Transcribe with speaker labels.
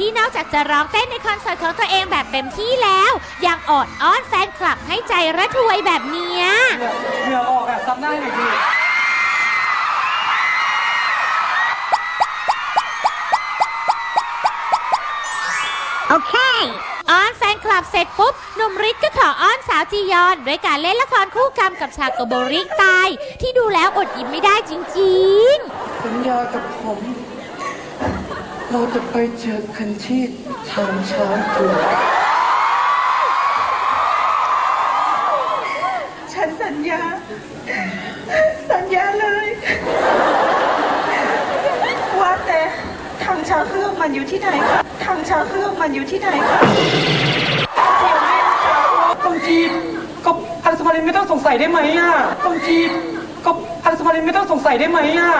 Speaker 1: ที่นอกจากจะร้องเต้นในคอนเสิร์ตของตัวเองแบบเต็มที่แล้ว ยังออดอ้อนแฟนคลับให้ใจระทวยแบบเนี้ย
Speaker 2: เหงื่อออกอะซับหน้าหน่อยดิ
Speaker 1: อ้อนแฟนคลับเสร็จปุ๊บหนุ่มริดก็ขออ้อนสาวจียอนด้วยการเล่นละครคู่กรรมกับชาโกโบริกตาย ที่ดูแล้วอดยิ้มไม่ได้จริงๆ
Speaker 2: สัญญากับผม เราจะไปเจอกันที่ทางช้างเผือก
Speaker 3: ฉันสัญญา สัญญาเลย ว่าแต่ทางชาวเครื่องมันอยู่ที่ไหนคะทางชาวเครื่องมันอยู่ที่ไหนคะเดี๋ยวแม่จะรู้
Speaker 2: ต้องจีบก็อันสมารินไม่ต้องสงสัยได้ไหมอะต้องจีบก็อันสมารินไม่ต้องสงสัยได้ไหมอะ